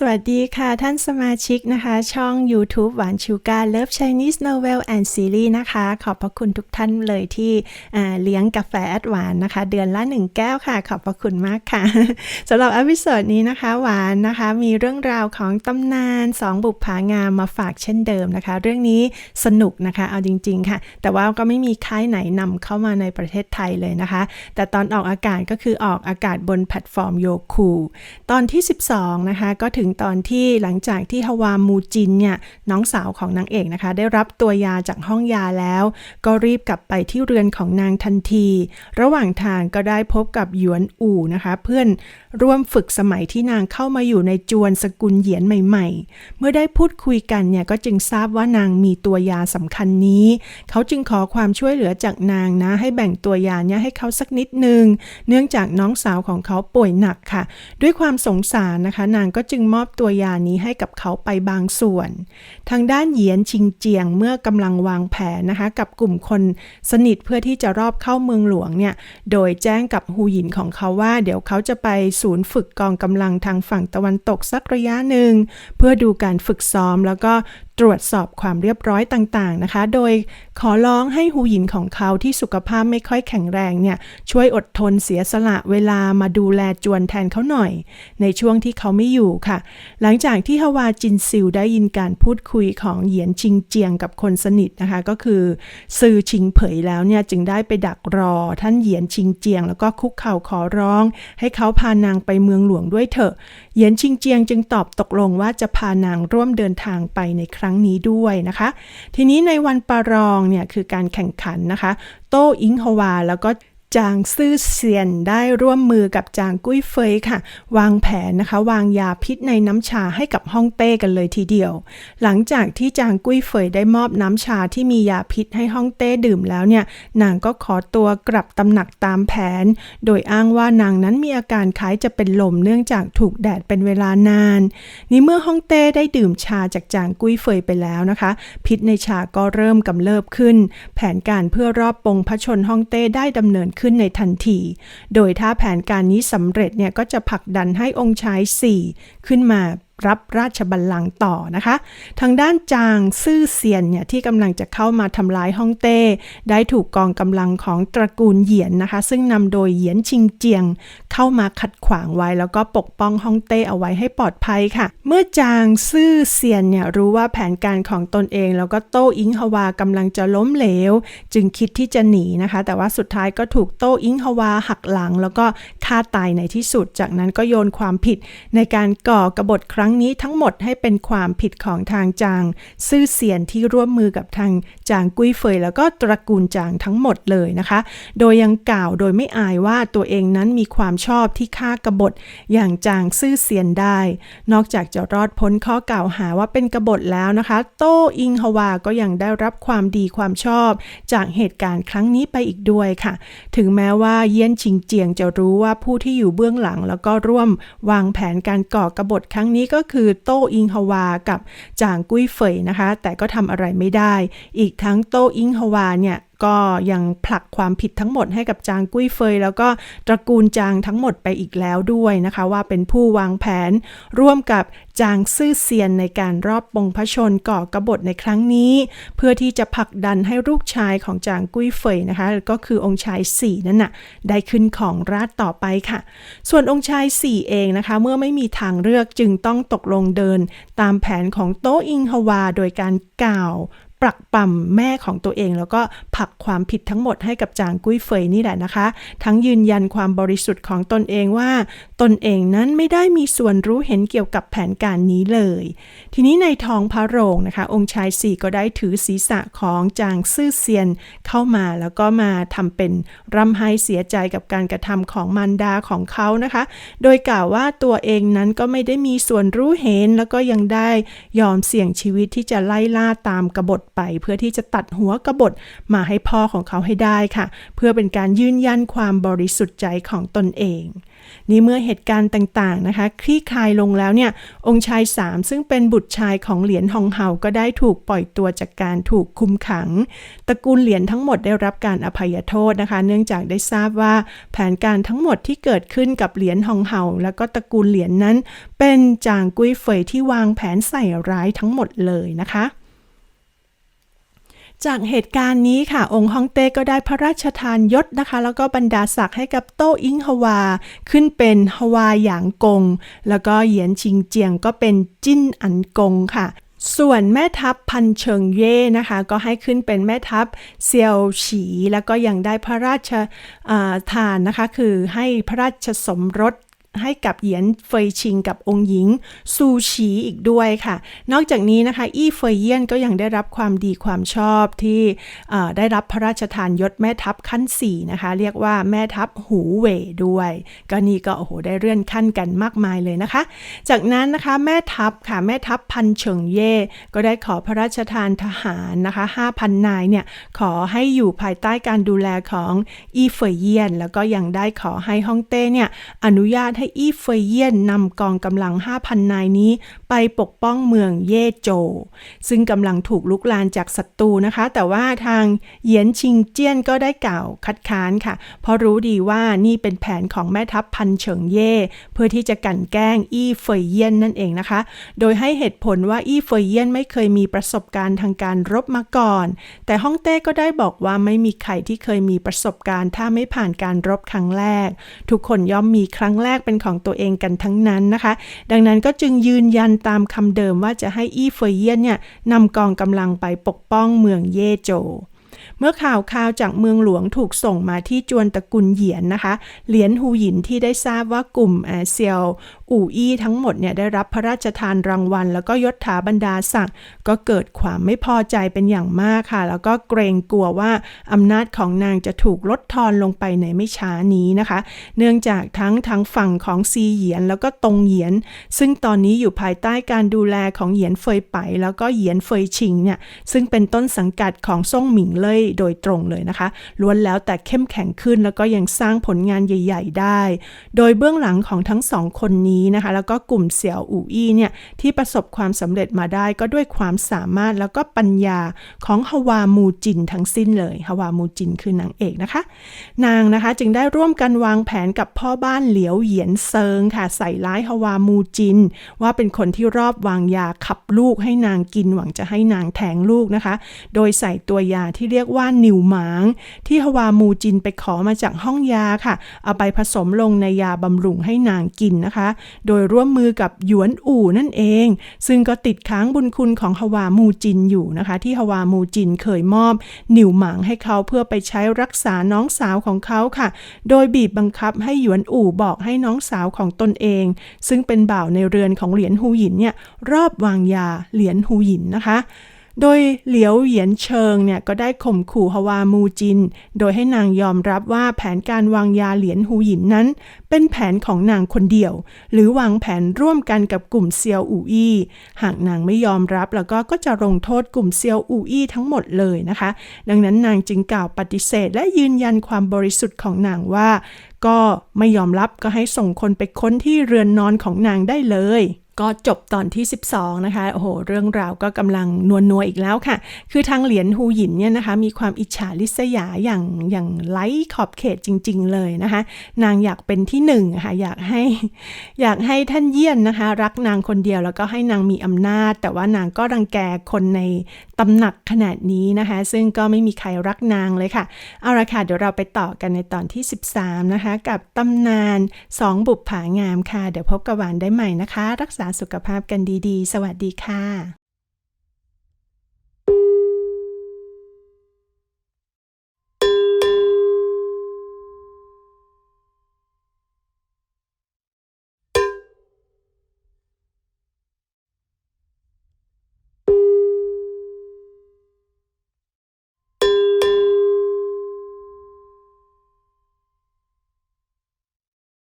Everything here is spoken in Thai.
สวัสดีค่ะท่านสมาชิกนะคะ ช่อง YouTube หวานชูการ Love Chinese Novel and Series นะคะ ขอบพระคุณทุกท่านเลยที่เลี้ยงกาแฟแอดหวานนะคะ เดือนละ 1 แก้วค่ะ ขอบพระคุณมากค่ะสำหรับอพิโซดนี้นะคะ หวานนะคะ มีเรื่องราวของตำนาน 2 บุปผางามมาฝากเช่นเดิมนะคะ เรื่องนี้สนุกนะคะ เอาจริง ๆ ค่ะ แต่ว่าก็ไม่มีค่ายไหนนำเข้ามาในประเทศไทยเลยนะคะ แต่ตอนออกอากาศก็คือออกอากาศบนแพลตฟอร์มโยคูตอนที่ 12 นะคะก็ถึงตอนที่หลังจากที่ฮาวามูจินเนี่ยน้องสาวของนางเอกนะคะ ได้รับตัวยาจากห้องยาแล้ว ก็รีบกลับไปที่เรือนของนางทันที ระหว่างทางก็ได้พบกับหยวนอู่นะคะ เพื่อน ร่วมฝึกสมัยที่นางเข้ามาอยู่ในจวนสกุลเหยียนใหม่ ๆ เมื่อได้พูดคุยกันเนี่ยก็จึงทราบว่านางมีตัวยาสำคัญนี้ เขาจึงขอความช่วยเหลือจากนางนะ ให้แบ่งตัวยาเนี่ยให้เขาสักนิดหนึ่งเนื่องจากน้องสาวของเขาป่วยหนักค่ะ ด้วยความสงสารนะคะ นางก็จึงมอบตัวยานี้ให้กับเขาไปบางส่วน ทางด้านเหยียนชิงเจียงเมื่อกำลังวางแผนนะคะ กับกลุ่มคนสนิทเพื่อที่จะรอบเข้าเมืองหลวงเนี่ยโดยแจ้งกับฮูหยินของเขาว่า เดี๋ยวเขาจะไปศูนย์ฝึกกองกำลังทางฝั่งตะวันตกสักระยะหนึ่ง เพื่อดูการฝึกซ้อมแล้วก็ ตรวจสอบความเรียบร้อยต่างๆนะคะ โดยขอร้องให้ฮูหยินของเขาที่สุขภาพไม่ค่อยแข็งแรงเนี่ยช่วยอดทนเสียสละเวลามาดูแลจวนแทนเขาหน่อย ในช่วงที่เขาไม่อยู่ค่ะ หลังจากที่ฮาวาจินซิลได้ยินการพูดคุยของเหยียนชิงเจียงกับคนสนิทนะคะ ก็คือซือชิงเผยแล้วเนี่ยจึงได้ไปดักรอ ท่านเหยียนชิงเจียง แล้วก็คุกเข่าขอร้อง ให้เขาพานางไปเมืองหลวงด้วยเถอะเหยียนชิงเจียงจึงตอบตกลงว่าจะพานางร่วมเดินทางไปในครั้งั้งนี้ด้วยนะคะ ทีนี้ในวันประรองเนี่ยคือการแข่งขันนะคะ โต้อิงฮวา แล้วก็ จางซื่อเซียนได้ร่วมมือกับจางกุ้ยเฟยค่ะ วางแผนนะคะ วางยาพิษในน้ำชาให้กับฮ่องเต้กันเลยทีเดียว หลังจากที่จางกุ้ยเฟยได้มอบน้ำชาที่มียาพิษให้ฮ่องเต้ดื่มแล้วเนี่ย นางก็ขอตัวกลับตำหนักตามแผน โดยอ้างว่านางนั้นมีอาการคล้ายจะเป็นลมเนื่องจากถูกแดดเป็นเวลานาน นี่เมื่อฮ่องเต้ได้ดื่มชาจากจางกุ้ยเฟยไปแล้วนะคะ พิษในชาก็เริ่มกำเริบขึ้น แผนการเพื่อรอบปงพระชนฮ่องเต้ได้ดำเนินขึ้นในทันที โดยถ้าแผนการนี้สำเร็จเนี่ยก็จะผลักดันให้องค์ชาย 4 ขึ้นมา รับราชบัลลังก์ต่อนะคะ ทางด้านจางซื่อเซียนเนี่ยที่กำลังจะเข้ามาทำลายฮ่องเต้ ได้ถูกกองกำลังของตระกูลเหยียนนะคะ ซึ่งนำโดยเหยียนชิงเจียง เข้ามาขัดขวางไว้ แล้วก็ปกป้องฮ่องเต้เอาไว้ให้ปลอดภัยค่ะ เมื่อจางซื่อเซียนเนี่ยรู้ว่าแผนการของตนเอง แล้วก็โต้อิงฮวากำลังจะล้มเหลว จึงคิดที่จะหนีนะคะ แต่ว่าสุดท้ายก็ถูกโต้อิงฮวาหักหลัง แล้วก็ฆ่าตายในที่สุด จากนั้นก็โยนความผิดในการก่อกรบฏครั้ง้งนี้ทั้งหมดให้เป็นความผิดของทางจาง ซื่อเซียนที่ร่วมมือกับทางจางกุ้ยเฟย แล้วก็ตระกูลจางทั้งหมดเลยนะคะ โดยยังกล่าวโดยไม่อายว่าตัวเองนั้นมีความชอบที่ฆ่ากบฏอย่างจางซื่อเซียนได้ นอกจากจะรอดพ้นข้อกล่าวหาว่าเป็นกบฏแล้วนะคะ โต้อิงฮวาก็ยังได้รับความดีความชอบ จากเหตุการณ์ครั้งนี้ไปอีกด้วยค่ะ ถึงแม้ว่าเยี่ยนชิงเจียงจะรู้ว่าผู้ที่อยู่เบื้องหลัง แล้วก็ร่วมวางแผนการก่อกบฏครั้งนี้ก็็คือโต้อิงฮวากับจางกุ้ยเฟยนะคะ แต่ก็ทำอะไรไม่ได้ อีกทั้งโต้อิงฮวาเนี่ย ก็ยังผลักความผิดทั้งหมดให้กับจางกุ้ยเฟย แล้วก็ตระกูลจางทั้งหมดไปอีกแล้วด้วยนะคะ ว่าเป็นผู้วางแผน ร่วมกับจางซื่อเซียนในการรอบปงพระชนก่อกบฏในครั้งนี้ เพื่อที่จะผลักดันให้ลูกชายของจางกุ้ยเฟยนะคะก็คือองค์ชายสี่นั่นน่ะได้ขึ้นของราชต่อไปค่ะ ส่วนองค์ชายสี่เองนะคะ เมื่อไม่มีทางเลือกจึงต้องตกลงเดิน ตามแผนของโตอิงฮวา โดยการกล่าว ปรักปั่มแม่ของตัวเอง แล้วก็ผลักความผิดทั้งหมดให้กับจางกุ้ยเฟยนี่แหละนะคะ ทั้งยืนยันความบริสุทธิ์ของตนเองว่า ตนเองนั้นไม่ได้มีส่วนรู้เห็นเกี่ยวกับแผนการนี้เลย ทีนี้ในท้องพระโรงนะคะ องค์ชายสี่ก็ได้ถือศีรษะของจางซื่อเซียนเข้ามาแล้วก็มาทำเป็นร่ำไห้เสียใจกับการกระทำของมารดาของเขานะคะ โดยกล่าวว่าตัวเองนั้นก็ไม่ได้มีส่วนรู้เห็นแล้วก็ยังได้ยอมเสี่ยงชีวิตที่จะไล่ล่าตามกบฏ ไป เพื่อที่จะตัดหัวกบฏมาให้พ่อของเขาให้ได้ค่ะ เพื่อเป็นการยืนยันความบริสุทธิ์ใจของตนเองนี่เมื่อเหตุการณ์ต่างๆนะคะ คลี่คลายลงแล้วเนี่ย องค์ชายสามซึ่งเป็นบุตรชายของเหรียญฮองเฮาก็ได้ถูกปล่อยตัวจากการถูกคุมขัง ตระกูลเหรียญทั้งหมดได้รับการอภัยโทษนะคะ เนื่องจากได้ทราบว่าแผนการทั้งหมดที่เกิดขึ้นกับเหรียญฮองเฮาแล้วก็ตระกูลเหรียญนั้น เป็นจางกุ้ยเฟยที่วางแผนใส่ร้ายทั้งหมดเลยนะคะ จากเหตุการณ์นี้ค่ะ องค์ฮองเต้ก็ได้พระราชทานยศนะคะ แล้วก็บรรดาศักดิ์ให้กับโต้อิงฮวา ขึ้นเป็นฮวาหยางกง แล้วก็เหยียนชิงเจียงก็เป็นจิ้นอันกงค่ะส่วนแม่ทัพพันเชิงเย่นะคะ ก็ให้ขึ้นเป็นแม่ทัพเซียวฉี แล้วก็ยังได้พระราชาทานนะคะ คือให้พระราชสมรส ให้กับเหยียนเฟยชิงกับองค์หญิงซูชีอีกด้วยค่ะ นอกจากนี้นะคะ อี้เฟยเยี่ยนก็ยังได้รับความดีความชอบที่ได้รับพระราชทานยศแม่ทัพขั้น 4 นะคะ เรียกว่าแม่ทัพหูเว่ด้วย ก็นี่ก็โอ้โหได้เลื่อนขั้นกันมากมายเลยนะคะ จากนั้นนะคะแม่ทัพค่ะแม่ทัพพันเฉิงเย่ก็ได้ขอพระราชทานทหารนะคะ 5,000 นายเนี่ยขอให้อยู่ภายใต้การดูแลของอี้เฟยเยี่ยน แล้วก็ยังได้ขอให้ฮ่องเต้เนี่ยอนุญาตให้อี้เฟยเยียนนำกองกำลัง 5,000 นายนี้ ไปปกป้องเมืองเย่โจ ซึ่งกำลังถูกลุกลานจากศัตรูนะคะ แต่ว่าทางเหยียนชิงเจี้ยนก็ได้กล่าวคัดค้านค่ะ เพราะรู้ดีว่านี่เป็นแผนของแม่ทัพพันเฉิงเย่ เพื่อที่จะกันแกล้งอี้เฟยเยียนนั่นเองนะคะ โดยให้เหตุผลว่าอี้เฟยเยียนไม่เคยมีประสบการณ์ทางการรบมาก่อน แต่ฮ่องเต้ก็ได้บอกว่าไม่มีใครที่เคยมีประสบการณ์ ถ้าไม่ผ่านการรบครั้งแรก ทุกคนย่อมมีครั้งแรกเป็นของตัวเองกันทั้งนั้นนะคะ ดังนั้นก็จึงยืนยันตามคำเดิมว่าจะให้อี้เฟยเยียนเนี่ยนำกองกำลังไปปกป้องเมืองเย่โจ เมื่อข่าวข่าวจากเมืองหลวงถูกส่งมาที่จวนตระกุลเหยียนนะคะ เหลียนหูหยินที่ได้ทราบว่ากลุ่มเซียวอู่อี้ทั้งหมดเนี่ยได้รับพระราชทานรางวัล แล้วก็ยศถาบรรดาศักดิ์ก็เกิดความไม่พอใจเป็นอย่างมากค่ะ แล้วก็เกรงกลัวว่าอำนาจของนางจะถูกลดทอนลงไปในไม่ช้านี้นะคะ เนื่องจากทั้งทางฝั่งของซีเหยียนแล้วก็ตงเหยียน ซึ่งตอนนี้อยู่ภายใต้การดูแลของเหยียนเฟยไป แล้วก็เหยียนเฟยชิงเนี่ยซึ่งเป็นต้นสังกัดของซ่งหมิงเลยโดยตรงเลยนะคะล้วนแล้วแต่เข้มแข็งขึ้นแล้วก็ยังสร้างผลงานใหญ่ ๆ ได้ โดยเบื้องหลังของทั้งสองคนนี้นะคะ แล้วก็กลุ่มเสี่ยวอู่อี้เนี่ยที่ประสบความสำเร็จมาได้ก็ด้วยความสามารถแล้วก็ปัญญาของฮวามูจินทั้งสิ้นเลยฮวามูจินคือนางเอกนะคะ นางนะคะจึงได้ร่วมกันวางแผนกับพ่อบ้านเหลียวเหยียนเซิงค่ะใส่ร้ายฮวามูจิน ว่าเป็นคนที่รอบวางยาขับลูกให้นางกินหวังจะให้นางแทงลูกนะคะ โดยใส่ตัวยาที่เรียกียกว่านิวหมาง ที่ฮวามูจินไปขอมาจากห้องยาค่ะ เอาไปผสมลงในยาบำรุงให้นางกินนะคะ โดยร่วมมือกับหยวนอู่นั่นเอง ซึ่งก็ติดค้างบุญคุณของฮวามูจินอยู่นะคะ ที่ฮวามูจินเคยมอบนิวหมางให้เขาเพื่อไปใช้รักษาน้องสาวของเขาค่ะ โดยบีบบังคับให้หยวนอู่บอกให้น้องสาวของตนเอง ซึ่งเป็นบ่าวในเรือนของเหรียญฮูหยินเนี่ยรอบวางยาเหรียญฮูหยินนะคะ โดยเหลียวเหยียนเชิงเนี่ยก็ได้ข่มขู่ฮวามูจิน โดยให้นางยอมรับว่าแผนการวางยาเหรียญฮูหยินนั้น เป็นแผนของนางคนเดียว หรือวางแผนร่วมกันกับกลุ่มเซียวอูอี้หากนางไม่ยอมรับแล้วก็ก็จะลงโทษกลุ่มเซียวอูอี้ทั้งหมดเลยนะคะ ดังนั้นนางจึงกล่าวปฏิเสธ และยืนยันความบริสุทธิ์ของนางว่า ก็ไม่ยอมรับก็ให้ส่งคนไปค้นที่เรือนนอนของนางได้เลย ก็จบตอนที่ 12 นะคะ โอ้โห เรื่องราวก็กำลังนวลนัวอีกแล้วค่ะ คือทางเหรียญฮูหยินเนี่ยนะคะ มีความอิจฉาริษยาอย่างอย่างไร้ขอบเขตจริง ๆ เลยนะคะ นางอยากเป็นที่หนึ่งะค่ะ อยากให้อยากให้ท่านเยี่ยนนะคะ รักนางคนเดียวแล้วก็ให้นางมีอำนาจ แต่ว่านางก็รังแกคนในตำหนักขนาดนี้นะคะ ซึ่งก็ไม่มีใครรักนางเลยค่ะ เอาละค่ะ เดี๋ยวเราไปต่อกันในตอนที่ 13 นะคะ กับตำนาน 2 บุปผางามค่ะ เดี๋ยวพบกับหวานได้ใหม่นะคะ รักษาษาสุขภาพกันดีๆ สวัสดีค่ะ